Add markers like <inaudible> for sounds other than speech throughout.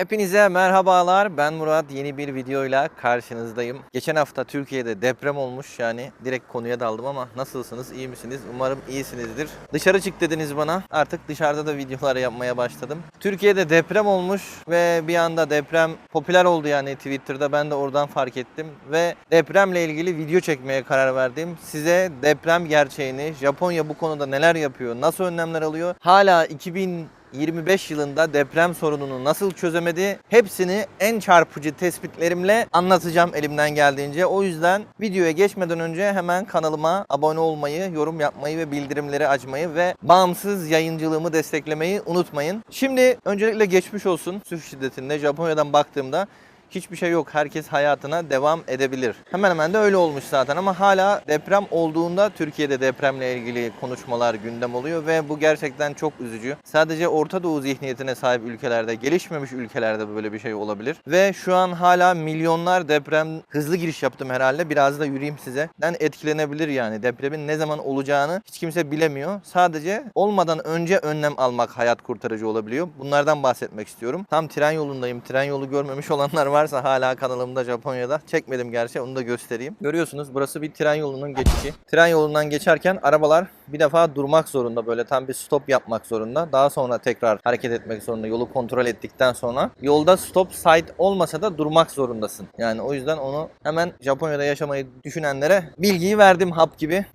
Hepinize merhabalar. Ben Murat. Yeni bir videoyla karşınızdayım. Geçen hafta Türkiye'de deprem olmuş. Yani direkt konuya daldım ama nasılsınız? iyi misiniz? Umarım iyisinizdir. Dışarı çık dediniz bana. Artık dışarıda da videolar yapmaya başladım. Türkiye'de deprem olmuş ve bir anda deprem popüler oldu yani Twitter'da. Ben de oradan fark ettim ve depremle ilgili video çekmeye karar verdim. Size deprem gerçeğini, Japonya bu konuda neler yapıyor, nasıl önlemler alıyor? Hala 2000 25 yılında deprem sorununu nasıl çözemedi? Hepsini en çarpıcı tespitlerimle anlatacağım elimden geldiğince. O yüzden videoya geçmeden önce hemen kanalıma abone olmayı, yorum yapmayı ve bildirimleri açmayı ve bağımsız yayıncılığımı desteklemeyi unutmayın. Şimdi öncelikle geçmiş olsun su şiddetinde Japonya'dan baktığımda hiçbir şey yok. Herkes hayatına devam edebilir. Hemen hemen de öyle olmuş zaten ama hala deprem olduğunda Türkiye'de depremle ilgili konuşmalar gündem oluyor ve bu gerçekten çok üzücü. Sadece Orta Doğu zihniyetine sahip ülkelerde, gelişmemiş ülkelerde böyle bir şey olabilir. Ve şu an hala milyonlar deprem hızlı giriş yaptım herhalde. Biraz da yürüyeyim size. Den etkilenebilir yani. Depremin ne zaman olacağını hiç kimse bilemiyor. Sadece olmadan önce önlem almak hayat kurtarıcı olabiliyor. Bunlardan bahsetmek istiyorum. Tam tren yolundayım. Tren yolu görmemiş olanlar varsa hala kanalımda Japonya'da. Çekmedim gerçi onu da göstereyim. Görüyorsunuz burası bir tren yolunun geçişi. Tren yolundan geçerken arabalar bir defa durmak zorunda. Böyle tam bir stop yapmak zorunda. Daha sonra tekrar hareket etmek zorunda. Yolu kontrol ettikten sonra. Yolda stop site olmasa da durmak zorundasın. Yani o yüzden onu hemen Japonya'da yaşamayı düşünenlere bilgiyi verdim hap gibi.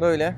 Böyle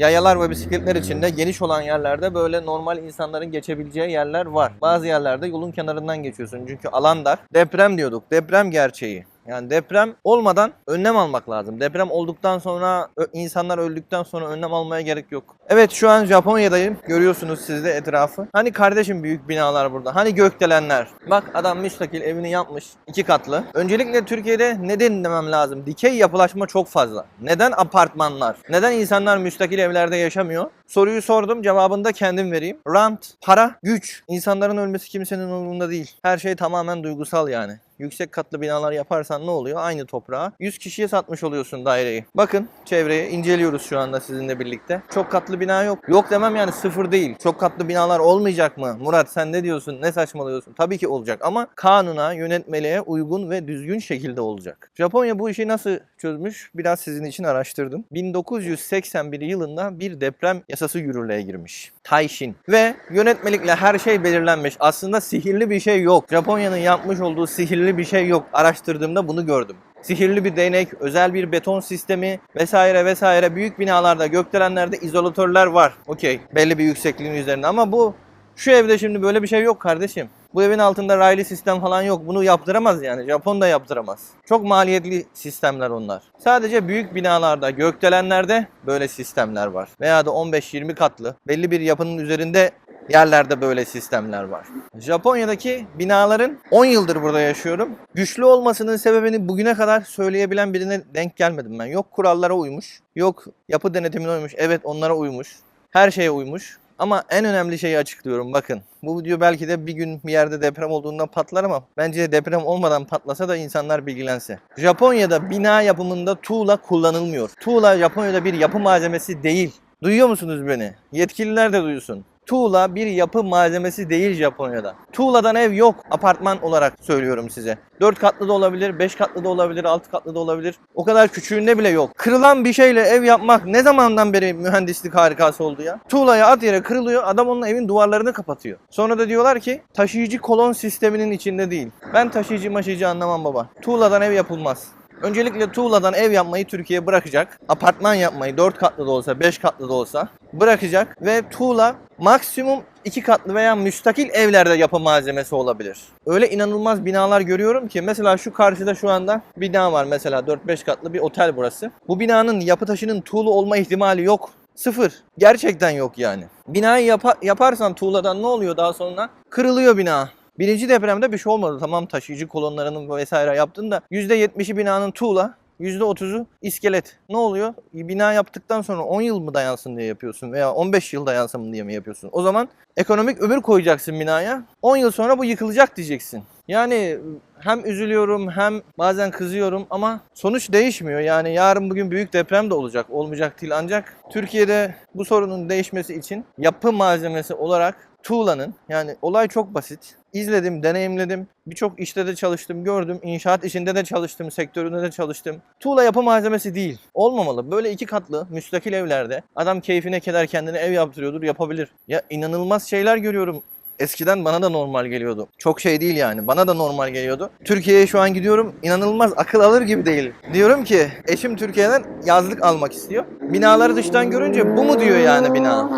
Yayalar ve bisikletler için de geniş olan yerlerde böyle normal insanların geçebileceği yerler var. Bazı yerlerde yolun kenarından geçiyorsun çünkü alan dar. Deprem diyorduk. Deprem gerçeği. Yani deprem olmadan önlem almak lazım. Deprem olduktan sonra insanlar öldükten sonra önlem almaya gerek yok. Evet şu an Japonya'dayım. Görüyorsunuz siz de etrafı. Hani kardeşim büyük binalar burada. Hani gökdelenler. Bak adam müstakil evini yapmış. iki katlı. Öncelikle Türkiye'de neden demem lazım? Dikey yapılaşma çok fazla. Neden apartmanlar? Neden insanlar müstakil evlerde yaşamıyor? Soruyu sordum cevabını da kendim vereyim. Rant, para, güç. İnsanların ölmesi kimsenin umurunda değil. Her şey tamamen duygusal yani. Yüksek katlı binalar yaparsan ne oluyor? Aynı toprağa 100 kişiye satmış oluyorsun daireyi. Bakın çevreye inceliyoruz şu anda sizinle birlikte. Çok katlı bina yok. Yok demem yani sıfır değil. Çok katlı binalar olmayacak mı? Murat sen ne diyorsun? Ne saçmalıyorsun? Tabii ki olacak ama kanuna, yönetmeliğe uygun ve düzgün şekilde olacak. Japonya bu işi nasıl çözmüş? Biraz sizin için araştırdım. 1981 yılında bir deprem yasası yürürlüğe girmiş. Taishin. Ve yönetmelikle her şey belirlenmiş. Aslında sihirli bir şey yok. Japonya'nın yapmış olduğu sihirli bir şey yok. Araştırdığımda bunu gördüm. Sihirli bir değnek, özel bir beton sistemi vesaire vesaire büyük binalarda, gökdelenlerde izolatörler var. Okey. Belli bir yüksekliğin üzerinde ama bu şu evde şimdi böyle bir şey yok kardeşim. Bu evin altında raylı sistem falan yok. Bunu yaptıramaz yani. Japon da yaptıramaz. Çok maliyetli sistemler onlar. Sadece büyük binalarda, gökdelenlerde böyle sistemler var. Veya da 15-20 katlı belli bir yapının üzerinde yerlerde böyle sistemler var. Japonya'daki binaların 10 yıldır burada yaşıyorum. Güçlü olmasının sebebini bugüne kadar söyleyebilen birine denk gelmedim ben. Yok kurallara uymuş, yok yapı denetimine uymuş. Evet onlara uymuş. Her şeye uymuş. Ama en önemli şeyi açıklıyorum bakın. Bu video belki de bir gün bir yerde deprem olduğunda patlar ama bence deprem olmadan patlasa da insanlar bilgilense. Japonya'da bina yapımında tuğla kullanılmıyor. Tuğla Japonya'da bir yapı malzemesi değil. Duyuyor musunuz beni? Yetkililer de duysun. Tuğla bir yapı malzemesi değil Japonya'da. Tuğladan ev yok apartman olarak söylüyorum size. 4 katlı da olabilir, 5 katlı da olabilir, 6 katlı da olabilir. O kadar küçüğünde bile yok. Kırılan bir şeyle ev yapmak ne zamandan beri mühendislik harikası oldu ya? Tuğlayı at yere kırılıyor, adam onun evin duvarlarını kapatıyor. Sonra da diyorlar ki taşıyıcı kolon sisteminin içinde değil. Ben taşıyıcı maşıyıcı anlamam baba. Tuğladan ev yapılmaz. Öncelikle tuğladan ev yapmayı Türkiye bırakacak. Apartman yapmayı 4 katlı da olsa 5 katlı da olsa bırakacak. Ve tuğla maksimum 2 katlı veya müstakil evlerde yapı malzemesi olabilir. Öyle inanılmaz binalar görüyorum ki mesela şu karşıda şu anda bina var mesela 4-5 katlı bir otel burası. Bu binanın yapı taşının tuğlu olma ihtimali yok. Sıfır. Gerçekten yok yani. Binayı yapa- yaparsan tuğladan ne oluyor daha sonra? Kırılıyor bina. Birinci depremde bir şey olmadı. Tamam taşıyıcı kolonlarının vesaire yaptığında %70'i binanın tuğla, %30'u iskelet. Ne oluyor? Bina yaptıktan sonra 10 yıl mı dayansın diye yapıyorsun veya 15 yıl dayansın diye mi yapıyorsun? O zaman ekonomik ömür koyacaksın binaya. 10 yıl sonra bu yıkılacak diyeceksin. Yani hem üzülüyorum hem bazen kızıyorum ama sonuç değişmiyor. Yani yarın bugün büyük deprem de olacak, olmayacak değil ancak Türkiye'de bu sorunun değişmesi için yapı malzemesi olarak tuğlanın yani olay çok basit. İzledim, deneyimledim. Birçok işte de çalıştım, gördüm. İnşaat işinde de çalıştım, sektöründe de çalıştım. Tuğla yapı malzemesi değil. Olmamalı. Böyle iki katlı müstakil evlerde adam keyfine keder kendine ev yaptırıyordur, yapabilir. Ya inanılmaz şeyler görüyorum. Eskiden bana da normal geliyordu. Çok şey değil yani. Bana da normal geliyordu. Türkiye'ye şu an gidiyorum. inanılmaz akıl alır gibi değil. Diyorum ki eşim Türkiye'den yazlık almak istiyor. Binaları dıştan görünce bu mu diyor yani bina.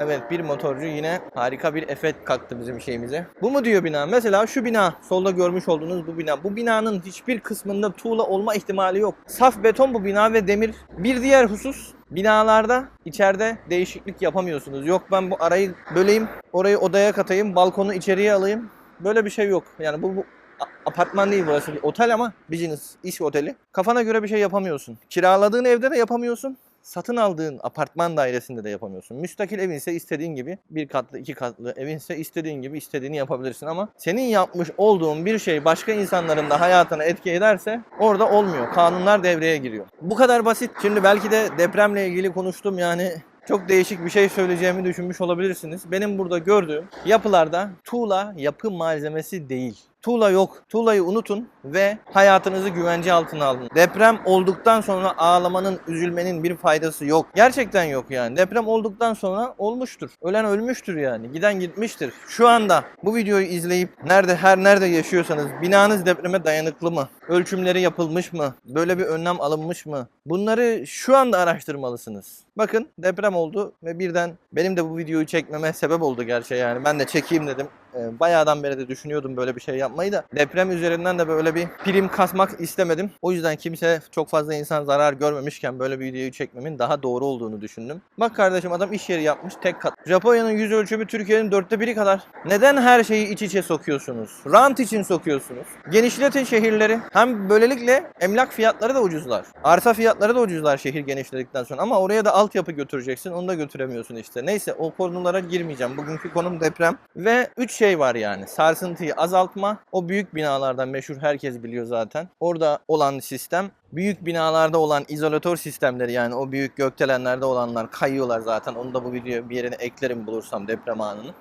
Evet bir motorcu yine harika bir efekt kattı bizim şeyimize. Bu mu diyor bina? Mesela şu bina, solda görmüş olduğunuz bu bina. Bu binanın hiçbir kısmında tuğla olma ihtimali yok. Saf beton bu bina ve demir. Bir diğer husus binalarda içeride değişiklik yapamıyorsunuz. Yok ben bu arayı böleyim, orayı odaya katayım, balkonu içeriye alayım. Böyle bir şey yok. Yani bu, bu apartman değil burası bir otel ama business, iş oteli. Kafana göre bir şey yapamıyorsun. Kiraladığın evde de yapamıyorsun. Satın aldığın apartman dairesinde de yapamıyorsun. Müstakil evinse istediğin gibi bir katlı, iki katlı evinse istediğin gibi istediğini yapabilirsin ama senin yapmış olduğun bir şey başka insanların da hayatına etki ederse orada olmuyor. Kanunlar devreye giriyor. Bu kadar basit. Şimdi belki de depremle ilgili konuştum yani çok değişik bir şey söyleyeceğimi düşünmüş olabilirsiniz. Benim burada gördüğüm yapılarda tuğla yapı malzemesi değil. Tuğla yok. Tuğlayı unutun ve hayatınızı güvence altına alın. Deprem olduktan sonra ağlamanın, üzülmenin bir faydası yok. Gerçekten yok yani. Deprem olduktan sonra olmuştur. Ölen ölmüştür yani. Giden gitmiştir. Şu anda bu videoyu izleyip nerede her nerede yaşıyorsanız binanız depreme dayanıklı mı? Ölçümleri yapılmış mı? Böyle bir önlem alınmış mı? Bunları şu anda araştırmalısınız. Bakın deprem oldu ve birden benim de bu videoyu çekmeme sebep oldu gerçi yani. Ben de çekeyim dedim. Ee, Bayağıdan beri de düşünüyordum böyle bir şey yapmayı da. Deprem üzerinden de böyle bir prim kasmak istemedim. O yüzden kimse çok fazla insan zarar görmemişken böyle bir videoyu çekmemin daha doğru olduğunu düşündüm. Bak kardeşim adam iş yeri yapmış tek kat. Japonya'nın yüz ölçümü Türkiye'nin dörtte biri kadar. Neden her şeyi iç içe sokuyorsunuz? Rant için sokuyorsunuz. Genişletin şehirleri. Hem böylelikle emlak fiyatları da ucuzlar. Arsa fiyatları da ucuzlar şehir genişledikten sonra. Ama oraya da altyapı götüreceksin. Onu da götüremiyorsun işte. Neyse o konulara girmeyeceğim. Bugünkü konum deprem. Ve 3 şey var yani. Sarsıntıyı azaltma. O büyük binalardan meşhur herkes biliyor zaten. Orada olan sistem büyük binalarda olan izolatör sistemleri yani o büyük gökdelenlerde olanlar kayıyorlar zaten. Onu da bu video bir yerine eklerim bulursam deprem anını.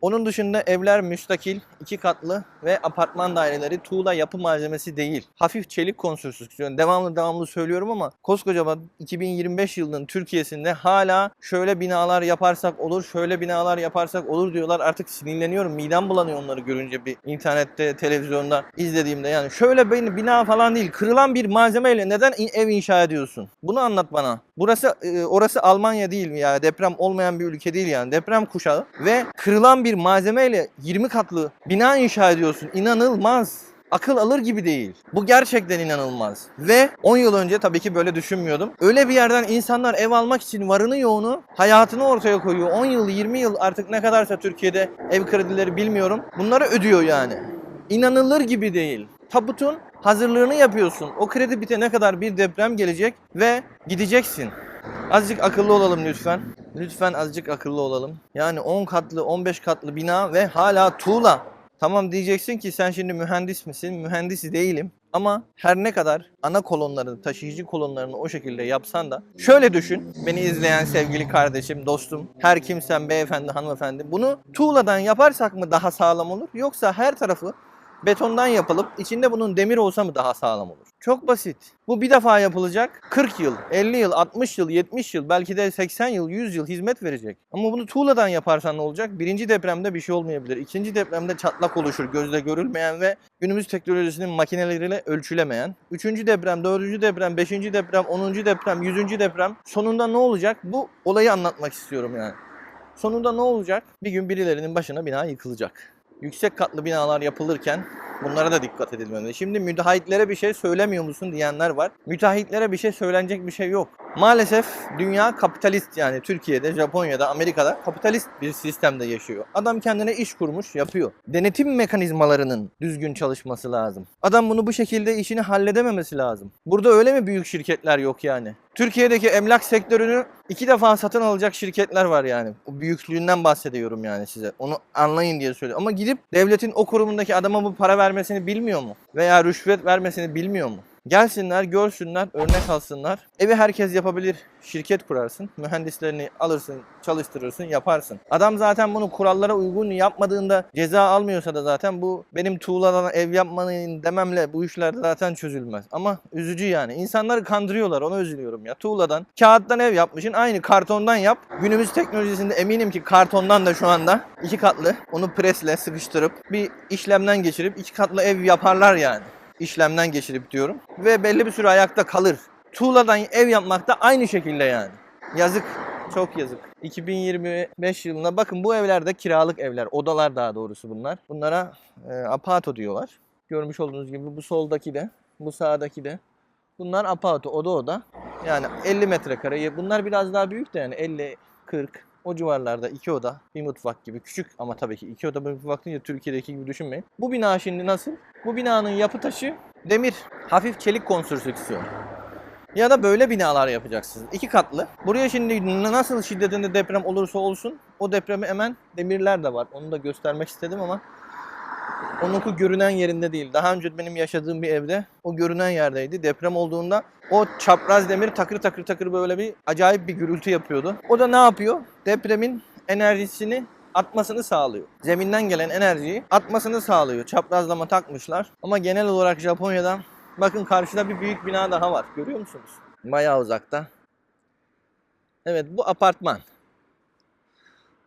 Onun dışında evler müstakil, iki katlı ve apartman daireleri tuğla yapı malzemesi değil. Hafif çelik konstrüksiyon. Devamlı devamlı söylüyorum ama koskoca 2025 yılının Türkiye'sinde hala şöyle binalar yaparsak olur, şöyle binalar yaparsak olur diyorlar. Artık sinirleniyorum. Midem bulanıyor onları görünce bir internette, televizyonda izlediğimde. Yani şöyle bir bina falan değil. Kırılan bir malzemeyle neden ev inşa ediyorsun? Bunu anlat bana. Burası e, orası Almanya değil mi ya? Deprem olmayan bir ülke değil yani. Deprem kuşağı ve kırılan bir malzemeyle 20 katlı bina inşa ediyorsun. İnanılmaz. Akıl alır gibi değil. Bu gerçekten inanılmaz. Ve 10 yıl önce tabii ki böyle düşünmüyordum. Öyle bir yerden insanlar ev almak için varını yoğunu, hayatını ortaya koyuyor. 10 yıl, 20 yıl artık ne kadarsa Türkiye'de ev kredileri bilmiyorum. Bunları ödüyor yani. İnanılır gibi değil. Tabutun hazırlığını yapıyorsun. O kredi bitene kadar bir deprem gelecek ve gideceksin. Azıcık akıllı olalım lütfen. Lütfen azıcık akıllı olalım. Yani 10 katlı, 15 katlı bina ve hala tuğla. Tamam diyeceksin ki sen şimdi mühendis misin? Mühendis değilim. Ama her ne kadar ana kolonlarını, taşıyıcı kolonlarını o şekilde yapsan da şöyle düşün. Beni izleyen sevgili kardeşim, dostum, her kimsen beyefendi, hanımefendi. Bunu tuğladan yaparsak mı daha sağlam olur? Yoksa her tarafı betondan yapılıp içinde bunun demir olsa mı daha sağlam olur? Çok basit. Bu bir defa yapılacak. 40 yıl, 50 yıl, 60 yıl, 70 yıl, belki de 80 yıl, 100 yıl hizmet verecek. Ama bunu tuğladan yaparsan ne olacak? Birinci depremde bir şey olmayabilir. İkinci depremde çatlak oluşur, gözle görülmeyen ve günümüz teknolojisinin makineleriyle ölçülemeyen. Üçüncü deprem, dördüncü deprem, beşinci deprem, onuncu deprem, yüzüncü deprem. Sonunda ne olacak? Bu olayı anlatmak istiyorum yani. Sonunda ne olacak? Bir gün birilerinin başına bina yıkılacak. Yüksek katlı binalar yapılırken bunlara da dikkat edilmeli. Şimdi müteahhitlere bir şey söylemiyor musun diyenler var. Müteahhitlere bir şey söylenecek bir şey yok. Maalesef dünya kapitalist yani Türkiye'de, Japonya'da, Amerika'da kapitalist bir sistemde yaşıyor. Adam kendine iş kurmuş, yapıyor. Denetim mekanizmalarının düzgün çalışması lazım. Adam bunu bu şekilde işini halledememesi lazım. Burada öyle mi büyük şirketler yok yani? Türkiye'deki emlak sektörünü iki defa satın alacak şirketler var yani. O büyüklüğünden bahsediyorum yani size. Onu anlayın diye söylüyorum. Ama gidip devletin o kurumundaki adama bu para vermesini bilmiyor mu? Veya rüşvet vermesini bilmiyor mu? Gelsinler, görsünler, örnek alsınlar. Evi herkes yapabilir. Şirket kurarsın. Mühendislerini alırsın, çalıştırırsın, yaparsın. Adam zaten bunu kurallara uygun yapmadığında ceza almıyorsa da zaten bu benim tuğladan ev yapmanın dememle bu işler zaten çözülmez. Ama üzücü yani. İnsanları kandırıyorlar. Ona üzülüyorum ya. Tuğladan, kağıttan ev yapmışsın. Aynı kartondan yap. Günümüz teknolojisinde eminim ki kartondan da şu anda iki katlı. Onu presle sıkıştırıp bir işlemden geçirip iki katlı ev yaparlar yani işlemden geçirip diyorum. Ve belli bir süre ayakta kalır. Tuğladan ev yapmak da aynı şekilde yani. Yazık. Çok yazık. 2025 yılında bakın bu evlerde kiralık evler. Odalar daha doğrusu bunlar. Bunlara e, apato diyorlar. Görmüş olduğunuz gibi bu soldaki de, bu sağdaki de. Bunlar apato, oda oda. Yani 50 metrekare. Bunlar biraz daha büyük de yani 50, 40 o civarlarda iki oda, bir mutfak gibi küçük ama tabii ki iki oda bir mutfak deyince Türkiye'deki gibi düşünmeyin. Bu bina şimdi nasıl? Bu binanın yapı taşı demir, hafif çelik konstrüksiyon. Ya da böyle binalar yapacaksınız. İki katlı. Buraya şimdi nasıl şiddetinde deprem olursa olsun o depremi hemen demirler de var. Onu da göstermek istedim ama onunki görünen yerinde değil. Daha önce benim yaşadığım bir evde o görünen yerdeydi. Deprem olduğunda o çapraz demir takır takır takır böyle bir acayip bir gürültü yapıyordu. O da ne yapıyor? Depremin enerjisini atmasını sağlıyor. Zeminden gelen enerjiyi atmasını sağlıyor. Çaprazlama takmışlar. Ama genel olarak Japonya'da bakın karşıda bir büyük bina daha var. Görüyor musunuz? Bayağı uzakta. Evet bu apartman.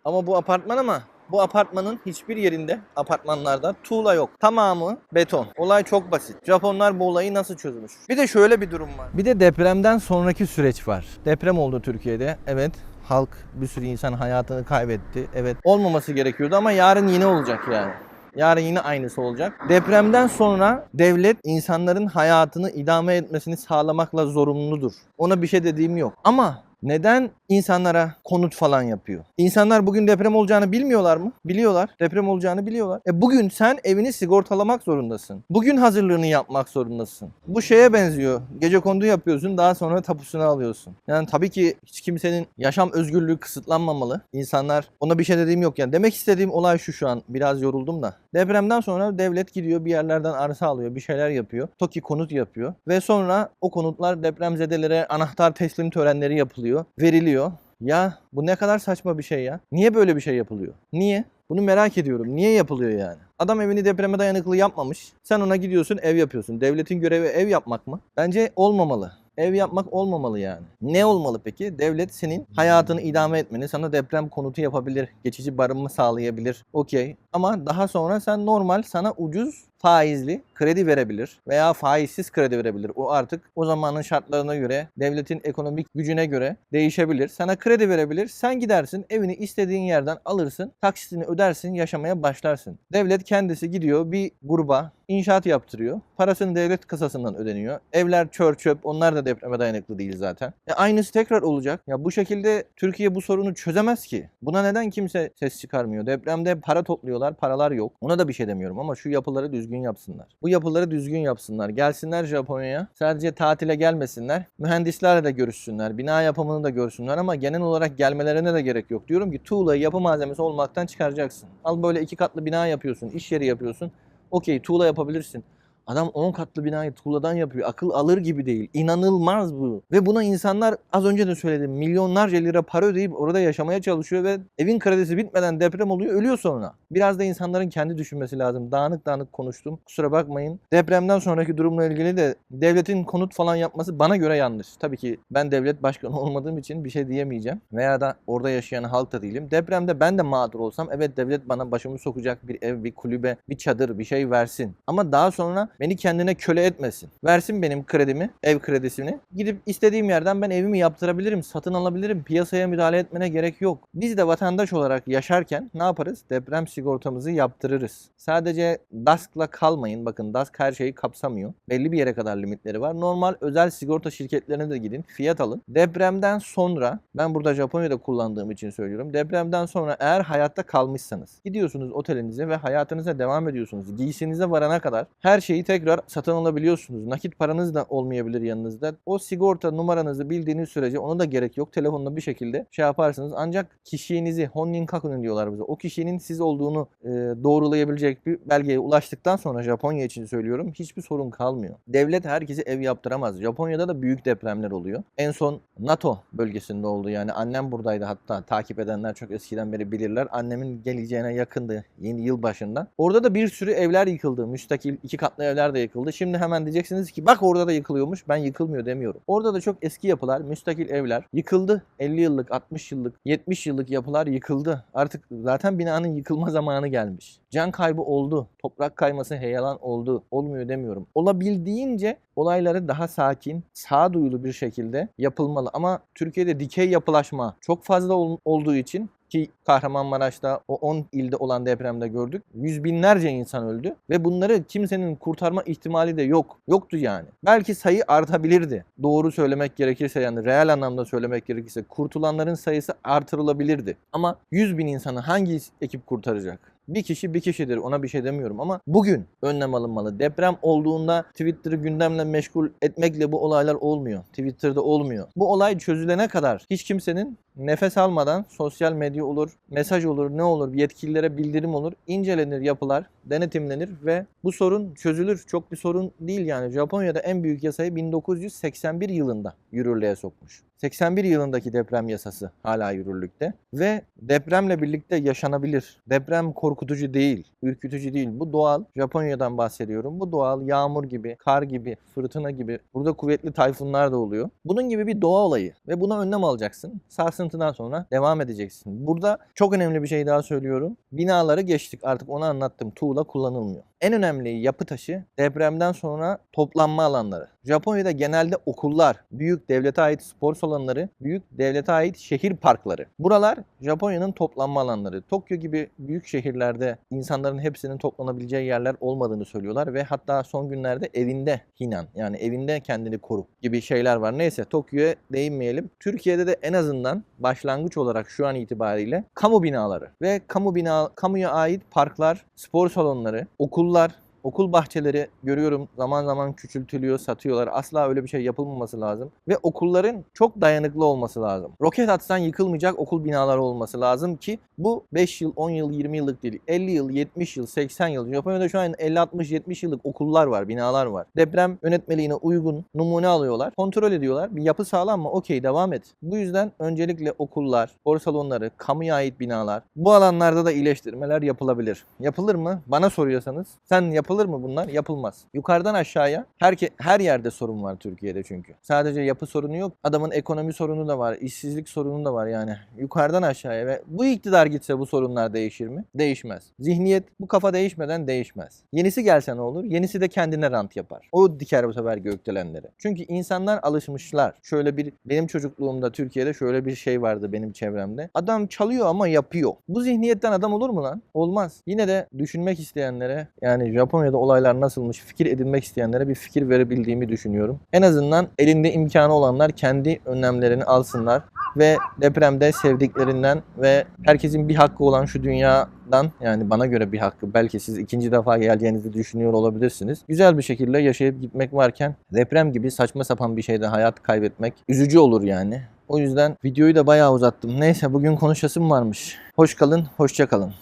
Ama bu apartman ama bu apartmanın hiçbir yerinde apartmanlarda tuğla yok. Tamamı beton. Olay çok basit. Japonlar bu olayı nasıl çözmüş? Bir de şöyle bir durum var. Bir de depremden sonraki süreç var. Deprem oldu Türkiye'de. Evet halk bir sürü insan hayatını kaybetti. Evet olmaması gerekiyordu ama yarın yine olacak yani. Yarın yine aynısı olacak. Depremden sonra devlet insanların hayatını idame etmesini sağlamakla zorunludur. Ona bir şey dediğim yok. Ama neden insanlara konut falan yapıyor? İnsanlar bugün deprem olacağını bilmiyorlar mı? Biliyorlar. Deprem olacağını biliyorlar. E bugün sen evini sigortalamak zorundasın. Bugün hazırlığını yapmak zorundasın. Bu şeye benziyor. Gece kondu yapıyorsun daha sonra tapusunu alıyorsun. Yani tabii ki hiç kimsenin yaşam özgürlüğü kısıtlanmamalı. İnsanlar ona bir şey dediğim yok yani. Demek istediğim olay şu şu an. Biraz yoruldum da. Depremden sonra devlet gidiyor bir yerlerden arsa alıyor. Bir şeyler yapıyor. TOKİ konut yapıyor. Ve sonra o konutlar depremzedelere anahtar teslim törenleri yapılıyor. Veriliyor. Ya bu ne kadar saçma bir şey ya. Niye böyle bir şey yapılıyor? Niye? Bunu merak ediyorum. Niye yapılıyor yani? Adam evini depreme dayanıklı yapmamış. Sen ona gidiyorsun ev yapıyorsun. Devletin görevi ev yapmak mı? Bence olmamalı. Ev yapmak olmamalı yani. Ne olmalı peki? Devlet senin hayatını idame etmeni, sana deprem konutu yapabilir, geçici barınma sağlayabilir. Okey. Ama daha sonra sen normal sana ucuz faizli kredi verebilir veya faizsiz kredi verebilir. O artık o zamanın şartlarına göre, devletin ekonomik gücüne göre değişebilir. Sana kredi verebilir. Sen gidersin, evini istediğin yerden alırsın, taksitini ödersin, yaşamaya başlarsın. Devlet kendisi gidiyor bir gruba inşaat yaptırıyor. Parasını devlet kasasından ödeniyor. Evler çör çöp, onlar da depreme dayanıklı değil zaten. E aynısı tekrar olacak. Ya bu şekilde Türkiye bu sorunu çözemez ki. Buna neden kimse ses çıkarmıyor? Depremde para topluyorlar, paralar yok. Ona da bir şey demiyorum ama şu yapıları düzgün yapsınlar. Bu yapıları düzgün yapsınlar. Gelsinler Japonya'ya. Sadece tatile gelmesinler. Mühendislerle de görüşsünler. Bina yapımını da görsünler ama genel olarak gelmelerine de gerek yok. Diyorum ki tuğlayı yapı malzemesi olmaktan çıkaracaksın. Al böyle iki katlı bina yapıyorsun, iş yeri yapıyorsun. Okey tuğla yapabilirsin. Adam 10 katlı binayı tuğladan yapıyor. Akıl alır gibi değil. İnanılmaz bu. Ve buna insanlar az önce de söyledim. Milyonlarca lira para ödeyip orada yaşamaya çalışıyor ve evin kredisi bitmeden deprem oluyor. Ölüyor sonra. Biraz da insanların kendi düşünmesi lazım. Dağınık dağınık konuştum. Kusura bakmayın. Depremden sonraki durumla ilgili de devletin konut falan yapması bana göre yanlış. Tabii ki ben devlet başkanı <laughs> olmadığım için bir şey diyemeyeceğim. Veya da orada yaşayan halk da değilim. Depremde ben de mağdur olsam evet devlet bana başımı sokacak bir ev, bir kulübe, bir çadır, bir şey versin. Ama daha sonra beni kendine köle etmesin. Versin benim kredimi, ev kredisini. Gidip istediğim yerden ben evimi yaptırabilirim, satın alabilirim. Piyasaya müdahale etmene gerek yok. Biz de vatandaş olarak yaşarken ne yaparız? Deprem sigortamızı yaptırırız. Sadece DASK'la kalmayın. Bakın DASK her şeyi kapsamıyor. Belli bir yere kadar limitleri var. Normal özel sigorta şirketlerine de gidin. Fiyat alın. Depremden sonra ben burada Japonya'da kullandığım için söylüyorum. Depremden sonra eğer hayatta kalmışsanız gidiyorsunuz otelinize ve hayatınıza devam ediyorsunuz. Giysinize varana kadar her şeyi parayı tekrar satın alabiliyorsunuz. Nakit paranız da olmayabilir yanınızda. O sigorta numaranızı bildiğiniz sürece ona da gerek yok. Telefonla bir şekilde şey yaparsınız. Ancak kişiliğinizi Honnin Kaku'nun diyorlar bize. O kişinin siz olduğunu e, doğrulayabilecek bir belgeye ulaştıktan sonra Japonya için söylüyorum hiçbir sorun kalmıyor. Devlet herkese ev yaptıramaz. Japonya'da da büyük depremler oluyor. En son NATO bölgesinde oldu. Yani annem buradaydı hatta takip edenler çok eskiden beri bilirler. Annemin geleceğine yakındı yeni yıl başında. Orada da bir sürü evler yıkıldı. Müstakil iki katlı evler de yıkıldı. Şimdi hemen diyeceksiniz ki bak orada da yıkılıyormuş. Ben yıkılmıyor demiyorum. Orada da çok eski yapılar, müstakil evler yıkıldı. 50 yıllık, 60 yıllık, 70 yıllık yapılar yıkıldı. Artık zaten binanın yıkılma zamanı gelmiş. Can kaybı oldu. Toprak kayması heyelan oldu. Olmuyor demiyorum. Olabildiğince olayları daha sakin, sağduyulu bir şekilde yapılmalı. Ama Türkiye'de dikey yapılaşma çok fazla ol- olduğu için ki Kahramanmaraş'ta o 10 ilde olan depremde gördük. Yüz binlerce insan öldü ve bunları kimsenin kurtarma ihtimali de yok. Yoktu yani. Belki sayı artabilirdi. Doğru söylemek gerekirse yani reel anlamda söylemek gerekirse kurtulanların sayısı artırılabilirdi. Ama 100 bin insanı hangi ekip kurtaracak? Bir kişi bir kişidir ona bir şey demiyorum ama bugün önlem alınmalı. Deprem olduğunda Twitter'ı gündemle meşgul etmekle bu olaylar olmuyor. Twitter'da olmuyor. Bu olay çözülene kadar hiç kimsenin nefes almadan sosyal medya olur, mesaj olur, ne olur, yetkililere bildirim olur, incelenir yapılar, denetimlenir ve bu sorun çözülür. Çok bir sorun değil yani. Japonya'da en büyük yasayı 1981 yılında yürürlüğe sokmuş. 81 yılındaki deprem yasası hala yürürlükte ve depremle birlikte yaşanabilir. Deprem korkutucu değil, ürkütücü değil. Bu doğal. Japonya'dan bahsediyorum. Bu doğal yağmur gibi, kar gibi, fırtına gibi. Burada kuvvetli tayfunlar da oluyor. Bunun gibi bir doğa olayı ve buna önlem alacaksın. Sarsıntıdan sonra devam edeceksin. Burada çok önemli bir şey daha söylüyorum. Binaları geçtik artık onu anlattım. Tuğla kullanılmıyor. En önemli yapı taşı depremden sonra toplanma alanları. Japonya'da genelde okullar, büyük devlete ait spor salonları, büyük devlete ait şehir parkları. Buralar Japonya'nın toplanma alanları. Tokyo gibi büyük şehirlerde insanların hepsinin toplanabileceği yerler olmadığını söylüyorlar ve hatta son günlerde evinde hinan yani evinde kendini koru gibi şeyler var. Neyse Tokyo'ya değinmeyelim. Türkiye'de de en azından başlangıç olarak şu an itibariyle kamu binaları ve kamu bina kamuya ait parklar, spor salonları, okullar, Yollar Okul bahçeleri görüyorum zaman zaman küçültülüyor, satıyorlar. Asla öyle bir şey yapılmaması lazım. Ve okulların çok dayanıklı olması lazım. Roket atsan yıkılmayacak okul binaları olması lazım ki bu 5 yıl, 10 yıl, 20 yıllık değil. 50 yıl, 70 yıl, 80 yıl. Japonya'da şu an 50, 60, 70 yıllık okullar var, binalar var. Deprem yönetmeliğine uygun numune alıyorlar. Kontrol ediyorlar. Bir yapı sağlam mı? Okey devam et. Bu yüzden öncelikle okullar, spor salonları, kamuya ait binalar. Bu alanlarda da iyileştirmeler yapılabilir. Yapılır mı? Bana soruyorsanız. Sen yapılır mı bunlar? Yapılmaz. Yukarıdan aşağıya herke, her yerde sorun var Türkiye'de çünkü. Sadece yapı sorunu yok. Adamın ekonomi sorunu da var. işsizlik sorunu da var yani. Yukarıdan aşağıya ve bu iktidar gitse bu sorunlar değişir mi? Değişmez. Zihniyet bu kafa değişmeden değişmez. Yenisi gelse ne olur? Yenisi de kendine rant yapar. O diker bu sefer gökdelenleri. Çünkü insanlar alışmışlar. Şöyle bir benim çocukluğumda Türkiye'de şöyle bir şey vardı benim çevremde. Adam çalıyor ama yapıyor. Bu zihniyetten adam olur mu lan? Olmaz. Yine de düşünmek isteyenlere yani Japonya'da olaylar nasılmış fikir edinmek isteyenlere bir fikir verebildiğimi düşünüyorum. En azından elinde imkanı olanlar kendi önlemlerini alsınlar ve depremde sevdiklerinden ve herkesin bir hakkı olan şu dünyadan yani bana göre bir hakkı belki siz ikinci defa geleceğinizi düşünüyor olabilirsiniz. Güzel bir şekilde yaşayıp gitmek varken deprem gibi saçma sapan bir şeyde hayat kaybetmek üzücü olur yani. O yüzden videoyu da bayağı uzattım. Neyse bugün konuşasım varmış. Hoş kalın, hoşça kalın.